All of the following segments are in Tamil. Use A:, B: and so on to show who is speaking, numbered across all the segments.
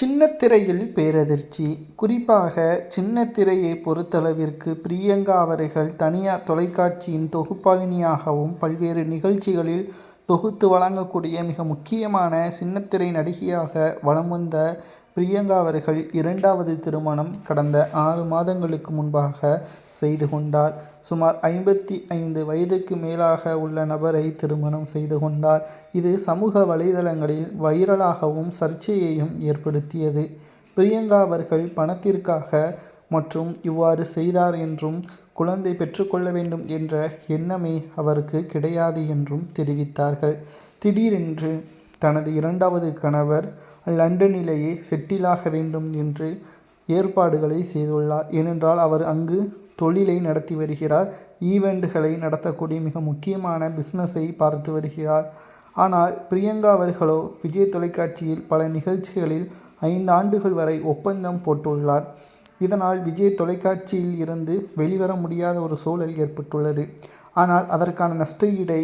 A: சின்னத்திரையில் பேரதிர்ச்சி. குறிப்பாக சின்னத்திரையை பொறுத்தளவிற்கு பிரியங்கா அவர்கள் தனியார் தொலைக்காட்சியின் தொகுப்பாளினியாகவும் பல்வேறு நிகழ்ச்சிகளில் தொகுத்து வழங்கக்கூடிய மிக முக்கியமான சின்னத்திரை நடிகையாக வலம் வந்த பிரியங்கா அவர்கள் இரண்டாவது திருமணம் கடந்த ஆறு மாதங்களுக்கு முன்பாக செய்து கொண்டார். சுமார் ஐம்பத்தி ஐந்து வயதுக்கு மேலாக உள்ள நபரை திருமணம் செய்து கொண்டார். இது சமூக வலைதளங்களில் வைரலாகவும் சர்ச்சையையும் ஏற்படுத்தியது. பிரியங்கா அவர்கள் பணத்திற்காக மற்றும் இவ்வாறு செய்தார் என்றும் குழந்தை பெற்றுக்கொள்ள வேண்டும் என்ற எண்ணமே அவருக்கு கிடையாது என்றும் தெரிவித்தார்கள். திடீரென்று தனது இரண்டாவது கணவர் லண்டனிலேயே செட்டிலாக வேண்டும் என்று ஏற்பாடுகளை செய்துள்ளார். ஏனென்றால் அவர் அங்கு தொழிலை நடத்தி வருகிறார். ஈவெண்ட்களை நடத்தக்கூடிய மிக முக்கியமான பிஸ்னஸை பார்த்து வருகிறார். ஆனால் பிரியங்கா அவர்களோ விஜய் தொலைக்காட்சியில் பல நிகழ்ச்சிகளில் ஐந்து ஆண்டுகள் வரை ஒப்பந்தம் போட்டுள்ளார். இதனால் விஜய் தொலைக்காட்சியில் இருந்து வெளிவர முடியாத ஒரு சூழல் ஏற்பட்டுள்ளது. ஆனால் அதற்கான நஷ்டஈடை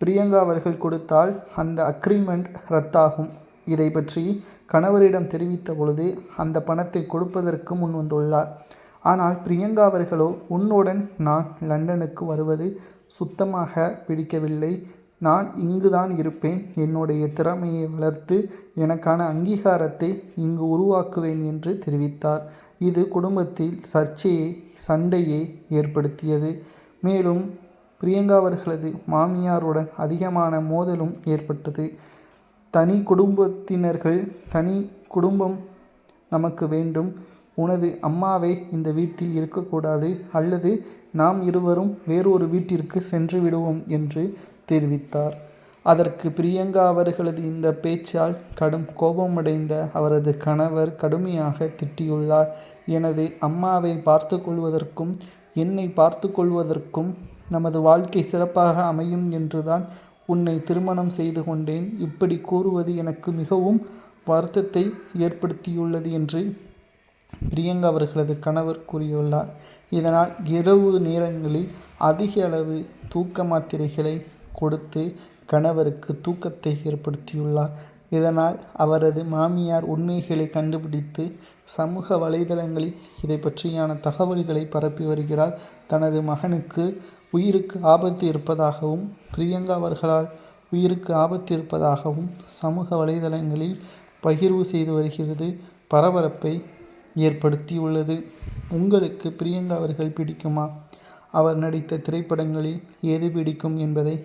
A: பிரியங்கா அவர்கள் கொடுத்தால் அந்த அக்ரிமெண்ட் ரத்தாகும். இதை பற்றி கணவரிடம் தெரிவித்த பொழுது அந்த பணத்தை கொடுப்பதற்கு முன் வந்துள்ளார். ஆனால் பிரியங்கா அவர்களோ உன்னுடன் நான் லண்டனுக்கு வருவது சுத்தமாக பிடிக்கவில்லை. நான் இங்கு தான் இருப்பேன். என்னுடைய திறமையை வளர்த்து எனக்கான அங்கீகாரத்தை இங்கு உருவாக்குவேன் என்று தெரிவித்தார். இது குடும்பத்தில் சர்ச்சையை சண்டையை ஏற்படுத்தியது. மேலும் பிரியங்கா அவர்களது மாமியாருடன் அதிகமான மோதலும் ஏற்பட்டது. தனி குடும்பத்தினர்கள் தனி குடும்பம் நமக்கு வேண்டும். உனது அம்மாவே இந்த வீட்டில் இருக்கக்கூடாது. அல்லது நாம் இருவரும் வேறொரு வீட்டிற்கு சென்று விடுவோம் என்று தெரிவித்தார். அதற்கு பிரியங்கா அவர்களது இந்த பேச்சால் கடும் கோபமடைந்த அவரது கணவர் கடுமையாக திட்டியுள்ளார். எனது அம்மாவை பார்த்து கொள்வதற்கும் என்னை பார்த்து கொள்வதற்கும் நமது வாழ்க்கை சிறப்பாக அமையும் என்றுதான் உன்னை திருமணம் செய்து கொண்டேன். இப்படி கூறுவது எனக்கு மிகவும் வருத்தத்தை ஏற்படுத்தியுள்ளது என்று பிரியங்கா அவர்களது கணவர் கூறியுள்ளார். இதனால் இரவு நேரங்களில் அதிக அளவு தூக்க மாத்திரைகளை கொடுத்து கணவருக்கு தூக்கத்தை ஏற்படுத்தியுள்ளார். இதனால் அவரது மாமியார் உண்மைகளை கண்டுபிடித்து சமூக வலைதளங்களில் இதை பற்றியான தகவல்களை பரப்பி வருகிறார். தனது மகனுக்கு உயிருக்கு ஆபத்து இருப்பதாகவும் பிரியங்கா அவர்களால் உயிருக்கு ஆபத்து இருப்பதாகவும் சமூக வலைதளங்களில் பகிர்வு செய்து வருகிறது. பரபரப்பை ஏற்படுத்தியுள்ளது. உங்களுக்கு பிரியங்கா அவர்கள் பிடிக்குமா? அவர் நடித்த திரைப்படங்களில் எது பிடிக்கும் என்பதை